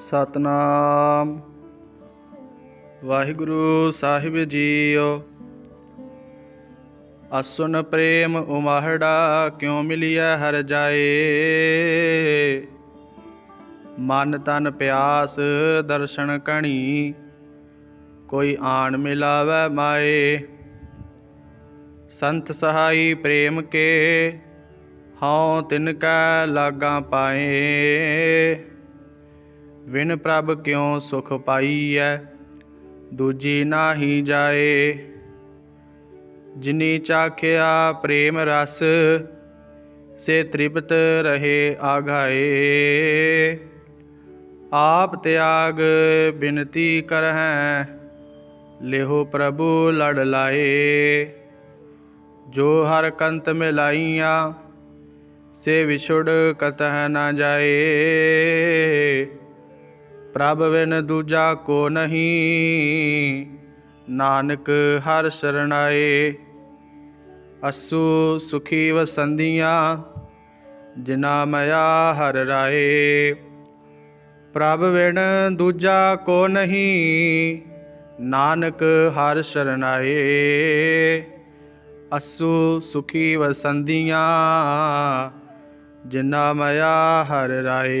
ਸਤਨਾਮ। ਵਾਹਿਗੁਰੂ ਸਾਹਿਬ ਜੀਓ। ਅਸੁਨ ਪ੍ਰੇਮ ਉਮਾਹੜਾ ਕਿਉ ਮਿਲਿਆ ਹਰ ਜਾਏ? ਮਨ ਤਨ ਪਿਆਸ ਦਰਸ਼ਨ ਕਣੀ, ਕੋਈ ਆਣ ਮਿਲਾਵੇ ਮਾਏ। ਸੰਤ ਸਹਾਈ ਪ੍ਰੇਮ ਕੇ ਹਉ ਤਿਨ ਕੈ ਲਾਗਾ ਪਾਏ। ਵਿਨ ਪ੍ਰਭ ਕਿਉ ਸੁਖ ਪਾਈਐ? ਦੂਜੀ ਨਾਹੀ ਜਾਏ। ਜਿਨੀ ਚਾਖਿਆ ਪ੍ਰੇਮ ਰਸ, ਸੇ ਤ੍ਰਿਪਤ ਰਹੇ ਆਘਾਏ ਆਪ ਤਿਆਗ ਬਿਨਤੀ ਕਰਹਿ, ਲਿਹੋ ਪ੍ਰਭੂ ਲੜ ਲਾਏ। ਜੋ ਹਰ ਕੰਤ ਮਿਲਾਈਆਂ, ਸੇ ਵਿਛੁੜ ਕਤਹ ਨਾ ਜਾਏ। ਪ੍ਰਭ ਬਿਨ ਦੂਜਾ ਕੋ ਨਹੀਂ। ਨਾਨਕ ਹਰ ਸਰਣਾਏ ਅਸੂ ਸੁਖੀ ਵਸੰਦੀਆਂ ਜਿਨਾ ਮਇਆ ਹਰ ਰਾਏ। ਪ੍ਰਭ ਬਿਨ ਦੂਜਾ ਕੋ ਨਹੀਂ। ਨਾਨਕ ਹਰ ਸ਼ਰਨਾਏ ਅਸੂ ਸੁਖੀ ਵਸੰਦੀਆਂ ਜਿਨਾ ਮਇਆ ਹਰ ਰਾਏ।